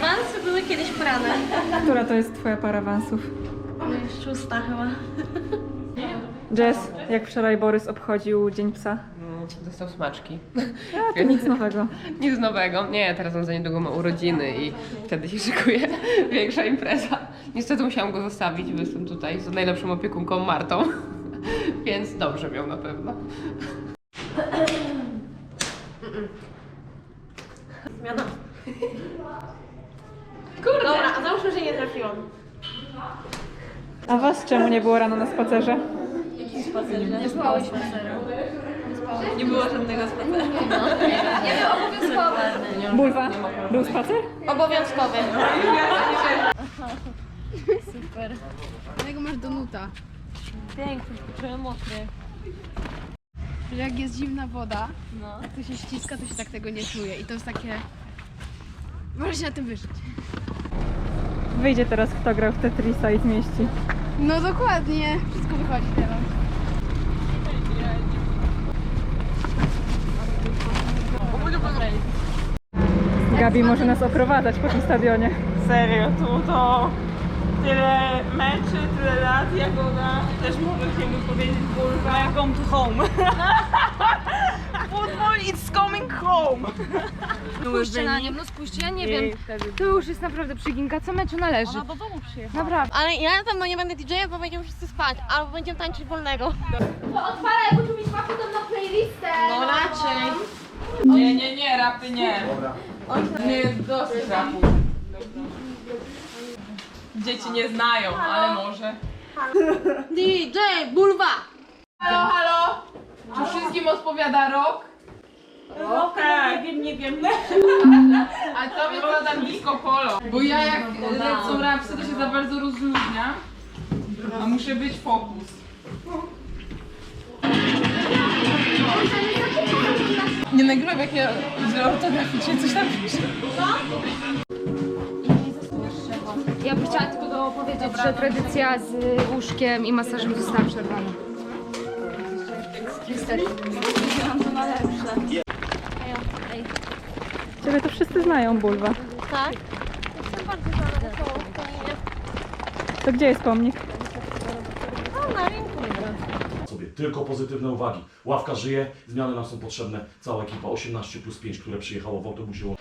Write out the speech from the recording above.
awanse były kiedyś prane. Która to jest twoja para awansów? No już szósta chyba. Jess, jak wczoraj Borys obchodził Dzień Psa? Dostał smaczki. A, to nic nowego. Nic nowego. Nie, teraz on za niedługo ma urodziny i wtedy się szykuje większa impreza. Niestety musiałam go zostawić, bo jestem tutaj z najlepszą opiekunką Martą. Więc dobrze miał na pewno. Zmiana. Załóżmy, że nie trafiłam. A was czemu nie było rano na spacerze? Nie spałeś spaceru. Nie było żadnego spaceru. Nie był obowiązkowy. Bulwa, był spacer? Obowiązkowy. Tego masz donuta. Piękny, czuję mokry. Że jak jest zimna woda, to się ściska, to się tak tego nie czuje. I to jest takie... Może się na tym wyżyć. Wyjdzie teraz kto grał w Tetrisa i zmieści. No dokładnie. Wszystko wychodzi teraz. Gabi może nas oprowadzać po tym stadionie. Serio, tu to tyle meczy, tyle lat, jak ona też możemy powiedzieć kurwa, welcome to home. Football is coming home. Spójrzcie na nią, no spójrzcie, ja nie wiem. To już jest naprawdę przyginka, co meczu należy. Ona do domu przyjechała. Naprawdę. Ale ja na pewno nie będę DJ-em, bo będziemy wszyscy spać. Albo będziemy tańczyć wolnego. To odpalaj, bo tu mi ma potem na playlistę. No raczej. Nie, nie, nie, rapy nie. Nie jest dosyć rapu. Dzieci nie znają, ale może. DJ Bulwa! Halo, halo! Czy wszystkim odpowiada rok? Nie wiem. A to odpowiada disco polo. Bo ja jak lecą rapsy, to się za bardzo rozluźnia. A muszę być fokus. Nie nagrywam jak ja źle ortograficznie coś tam piszę. Ja bym chciała tylko dopowiedzieć, że tradycja z łóżkiem i masażem została przerwana. Niestety. Ciebie to wszyscy znają, Bulwa. Tak? Jestem bardzo zaraz To gdzie jest pomnik? No, na rynku. sobie. Tylko pozytywne uwagi. Ławka żyje, zmiany nam są potrzebne. Cała ekipa 18 plus 5, które przyjechało w autobusie.